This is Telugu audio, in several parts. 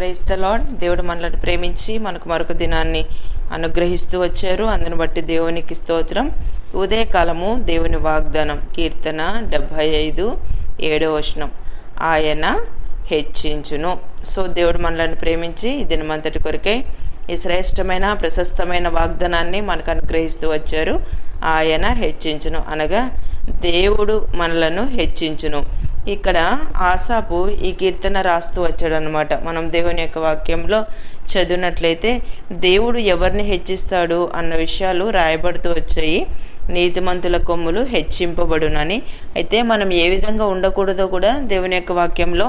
ప్రైజ్ ద లాడ్ దేవుడు మనల్ని ప్రేమించి మనకు మరొక దినాన్ని అనుగ్రహిస్తూ వచ్చారు. అందును బట్టి దేవునికి స్తోత్రం. ఉదయకాలము దేవుని వాగ్దానం. కీర్తన డెబ్భై ఐదు ఏడో వచనం. ఆయన హెచ్చించును. సో దేవుడు మనల్ని ప్రేమించి దినమంతటి కొరకే ఈ శ్రేష్టమైన ప్రశస్తమైన వాగ్దానాన్ని మనకు అనుగ్రహిస్తూ వచ్చారు. ఆయన హెచ్చించును అనగా దేవుడు మనలను హెచ్చించును. ఇక్కడ ఆసాపు ఈ కీర్తన రాస్తూ వచ్చాడు అనమాట మనం దేవుని యొక్క వాక్యంలో చదివినట్లయితే దేవుడు ఎవరిని హెచ్చిస్తాడు అన్న విషయాలు రాయబడుతూ వచ్చాయి. నీతిమంతుల కొమ్ములు హెచ్చింపబడునని. అయితే మనం ఏ విధంగా ఉండకూడదో కూడా దేవుని యొక్క వాక్యంలో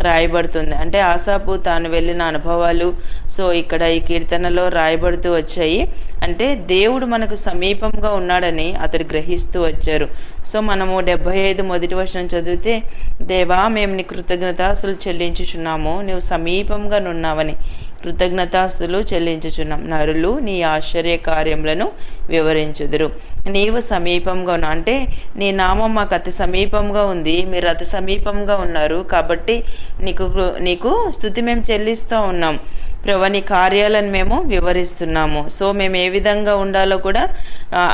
రాయబడుతుంది. అంటే ఆసాపు తాను వెళ్ళిన అనుభవాలు సో ఇక్కడ ఈ కీర్తనలో రాయబడుతూ వచ్చాయి. అంటే దేవుడు మనకు సమీపంగా ఉన్నాడని అతడు గ్రహిస్తూ వచ్చారు. సో మనము డెబ్బై ఐదు మొదటి వర్షం చదివితే దేవా మేము నీ కృతజ్ఞతాస్తులు చెల్లించుచున్నాము. నువ్వు సమీపంగా నున్నావని కృతజ్ఞతాస్తులు చెల్లించుచున్నాం. నరులు నీ ఆశ్చర్య కార్యములను వివరించుదురు. నీవు సమీపంగా ఉన్నా అంటే నీ నామం మాకు అతి సమీపంగా ఉంది. మీరు అతి సమీపంగా ఉన్నారు కాబట్టి నీకు నీకు స్థుతి మేము చెల్లిస్తూ ఉన్నాం. ప్రభా నీ కార్యాలను మేము వివరిస్తున్నాము. సో మేము ఏ విధంగా ఉండాలో కూడా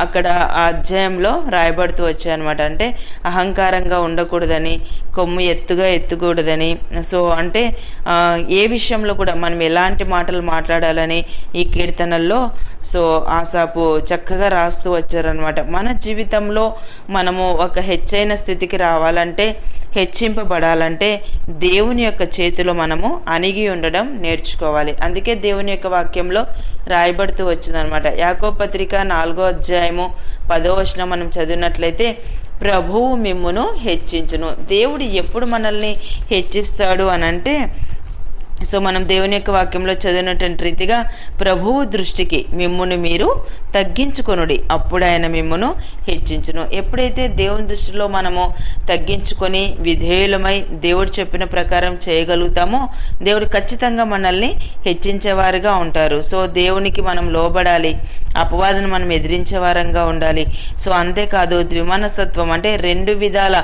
అక్కడ ఆ అధ్యాయంలో రాయబడుతూ వచ్చాయన్నమాట. అంటే అహంకారంగా ఉండకూడదని కొమ్ము ఎత్తుగా ఎత్తకూడదని. సో అంటే ఏ విషయంలో కూడా మనం ఎలాంటి మాటలు మాట్లాడాలని ఈ కీర్తనల్లో సో ఆసాపు చక్కగా రాస్తూ వచ్చారనమాట మన జీవితంలో మనము ఒక హెచ్చైన స్థితికి రావాలంటే హెచ్చింపబడాలంటే దేవుని యొక్క చేతిలో మనము అణిగి ఉండడం నేర్చుకోవాలి. అందుకే దేవుని యొక్క వాక్యంలో రాయబడుతూ వచ్చిందనమాట యాకో పత్రిక నాలుగో అధ్యాయము పదో వచనం మనం చదివినట్లయితే ప్రభువు మిమ్మును హెచ్చించును. దేవుడు ఎప్పుడు మనల్ని హెచ్చిస్తాడు అనంటే సో మనం దేవుని యొక్క వాక్యంలో చదివినటువంటి రీతిగా ప్రభువు దృష్టికి మిమ్మును మీరు తగ్గించుకొనుడి. అప్పుడు ఆయన మిమ్మును హెచ్చించును. ఎప్పుడైతే దేవుని దృష్టిలో మనము తగ్గించుకొని విధేయులమై దేవుడు చెప్పిన ప్రకారం చేయగలుగుతామో దేవుడు ఖచ్చితంగా మనల్ని హెచ్చించేవారుగా ఉంటారు. సో దేవునికి మనం లోబడాలి. అపవాదను మనం ఎదిరించే వారంగా ఉండాలి. సో అంతేకాదు ద్విమనసత్వం అంటే రెండు విధాల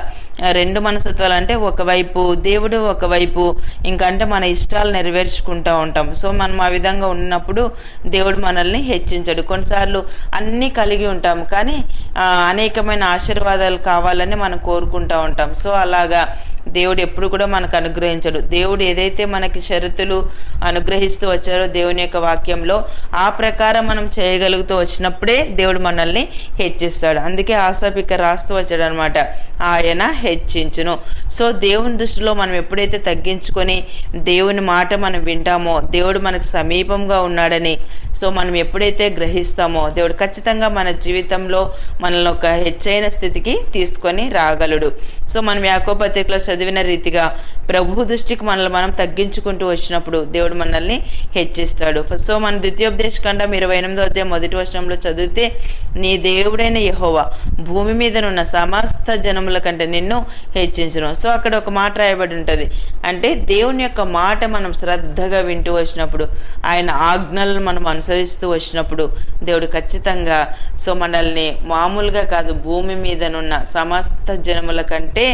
రెండు మనసత్వాలు అంటే ఒకవైపు దేవుడు ఒకవైపు ఇంకంటే అంటే మన ఇష్టాలు నెరవేర్చుకుంటూ ఉంటాం. సో మనం ఆ విధంగా ఉన్నప్పుడు దేవుడు మనల్ని హెచ్చించడు. కొన్నిసార్లు అన్నీ కలిగి ఉంటాం కానీ అనేకమైన ఆశీర్వాదాలు కావాలని మనం కోరుకుంటూ ఉంటాం. సో అలాగా దేవుడు ఎప్పుడు కూడా మనకు అనుగ్రహించడు. దేవుడు ఏదైతే మనకి షరతులు అనుగ్రహిస్తూ వచ్చారో దేవుని యొక్క వాక్యంలో ఆ ప్రకారం మనం చేయగలుగుతూ వచ్చినప్పుడే దేవుడు మనల్ని హెచ్చిస్తాడు. అందుకే ఆశాపిక రాస్తూ వచ్చాడు అనమాట ఆయన హెచ్చించును. సో దేవుని దృష్టిలో మనం ఎప్పుడైతే తగ్గించుకొని దేవుని మాట మనం వింటామో దేవుడు మనకు సమీపంగా ఉన్నాడని సో మనం ఎప్పుడైతే గ్రహిస్తామో దేవుడు ఖచ్చితంగా మన జీవితంలో మనల్ని ఒక హెచ్చైన స్థితికి తీసుకొని రాగలడు. సో మనం యాకోపత్రికలో చదివిన రీతిగా ప్రభు దృష్టికి మనల్ని మనం తగ్గించుకుంటూ వచ్చినప్పుడు దేవుడు మనల్ని హెచ్చిస్తాడు. సో మన ద్వితీయోపదేశ ఖండం ఇరవై ఎనిమిదో అధ్యాయం మొదటి వర్షంలో చదివితే నీ దేవుడైన యహోవా భూమి మీదనున్న సమస్త జనముల కంటే నిన్ను హెచ్చించడం సో అక్కడ ఒక మాట రాయబడి ఉంటుంది. అంటే దేవుని యొక్క మాట మనం శ్రద్ధగా వింటూ వచ్చినప్పుడు ఆయన ఆజ్ఞలను మనం అనుసరిస్తూ వచ్చినప్పుడు దేవుడు ఖచ్చితంగా సో మనల్ని మామూలుగా కాదు భూమి మీదనున్న సమస్త జనముల కంటే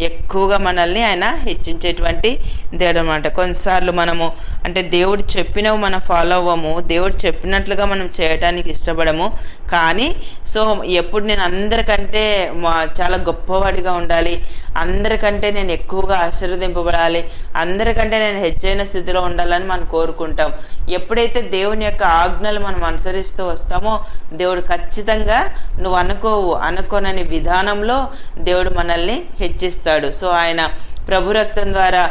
ఎక్కువగా మనల్ని ఆయన హెచ్చించేటువంటి దేవుడు అనమాట కొన్నిసార్లు మనము అంటే దేవుడు చెప్పినవి మనం ఫాలో అవ్వము దేవుడు చెప్పినట్లుగా మనం చేయటానికి ఇష్టపడము. కానీ సో ఎప్పుడు నేను అందరికంటే చాలా గొప్పవాడిగా ఉండాలి అందరికంటే నేను ఎక్కువగా ఆశీర్వదింపబడాలి అందరికంటే నేను హెచ్చైన స్థితిలో ఉండాలని మనం కోరుకుంటాం. ఎప్పుడైతే దేవుని యొక్క ఆజ్ఞలు మనం అనుసరిస్తూ వస్తామో దేవుడు ఖచ్చితంగా నువ్వు అనుకోవు అనుకోనని విధానంలో దేవుడు మనల్ని హెచ్చిస్తాడు. సో ఆయన ప్రభు రక్తం ద్వారా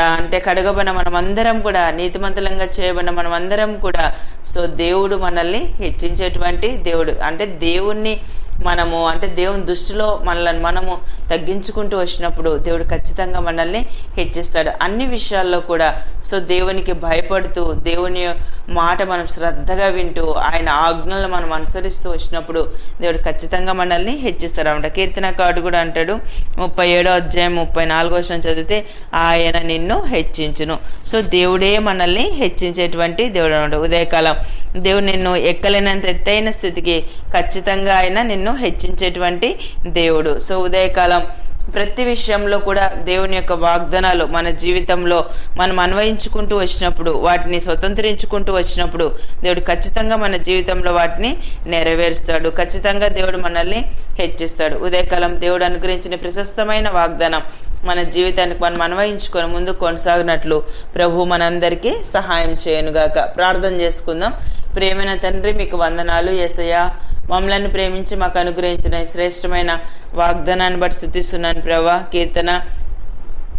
అంటే కడగబడిన మనమందరం కూడా నీతిమంతులంగా చేయబడిన మనమందరం కూడా సో దేవుడు మనల్ని హెచ్చించేటువంటి దేవుడు. అంటే దేవుణ్ణి మనము అంటే దేవుని దృష్టిలో మనల్ని మనము తగ్గించుకుంటూ వచ్చినప్పుడు దేవుడు ఖచ్చితంగా మనల్ని హెచ్చిస్తాడు అన్ని విషయాల్లో కూడా సో దేవునికి భయపడుతూ దేవుని మాట మనం శ్రద్ధగా వింటూ ఆయన ఆజ్ఞలను మనం అనుసరిస్తూ వచ్చినప్పుడు దేవుడు ఖచ్చితంగా మనల్ని హెచ్చిస్తాడు అనమాట కీర్తనకారుడు కూడా అంటాడు ముప్పై ఏడో అధ్యాయం ముప్పై నాలుగో వచనం చదివితే ఆయన నిన్ను హెచ్చించును. సో దేవుడే మనల్ని హెచ్చించేటువంటి దేవుడు అనమాట ఉదయకాలం దేవుడు నిన్ను ఎక్కలేనంత ఎత్తైన స్థితికి ఖచ్చితంగా ఆయన నిన్ను హెచ్చించేటువంటి దేవుడు. సో ఉదయకాలం ప్రతి విషయంలో కూడా దేవుని యొక్క వాగ్దానాలు మన జీవితంలో మనం అన్వయించుకుంటూ వచ్చినప్పుడు వాటిని స్వతంత్రించుకుంటూ వచ్చినప్పుడు దేవుడు ఖచ్చితంగా మన జీవితంలో వాటిని నెరవేరుస్తాడు. ఖచ్చితంగా దేవుడు మనల్ని హెచ్చిస్తాడు. ఉదయకాలం దేవుడు అనుగ్రహించిన ప్రశస్తమైన వాగ్దానం మన జీవితానికి మనం అన్వయించుకొని ముందు కొనసాగినట్లు ప్రభు మనందరికీ సహాయం చేయనుగాక. ప్రార్థన చేసుకుందాం. ప్రేమైన తండ్రి మీకు వందనాలు. ఏసయ్య మమ్మల్ని ప్రేమించి మాకు అనుగ్రహించిన శ్రేష్టమైన వాగ్దానాన్ని బట్టి శుద్ధిస్తున్నాను ప్రభా. కీర్తన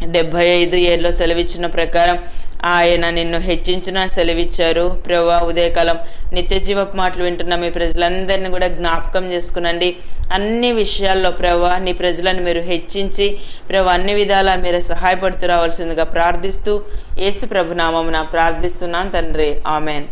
డెబ్భై ఐదు ఏళ్ళలో సెలవిచ్చిన ప్రకారం ఆయన నిన్ను హెచ్చించిన సెలవిచ్చారు. ప్రభా ఉదయకాలం నిత్య జీవపు మాటలు వింటున్న మీ ప్రజలందరినీ కూడా జ్ఞాపకం చేసుకునండి. అన్ని విషయాల్లో ప్రభా నీ ప్రజలను మీరు హెచ్చించి ప్రభా అన్ని విధాలా మీరు సహాయపడుతూ రావాల్సిందిగా ప్రార్థిస్తూ యేసు ప్రభునామం నా ప్రార్థిస్తున్నాను తండ్రి. ఆమెన్.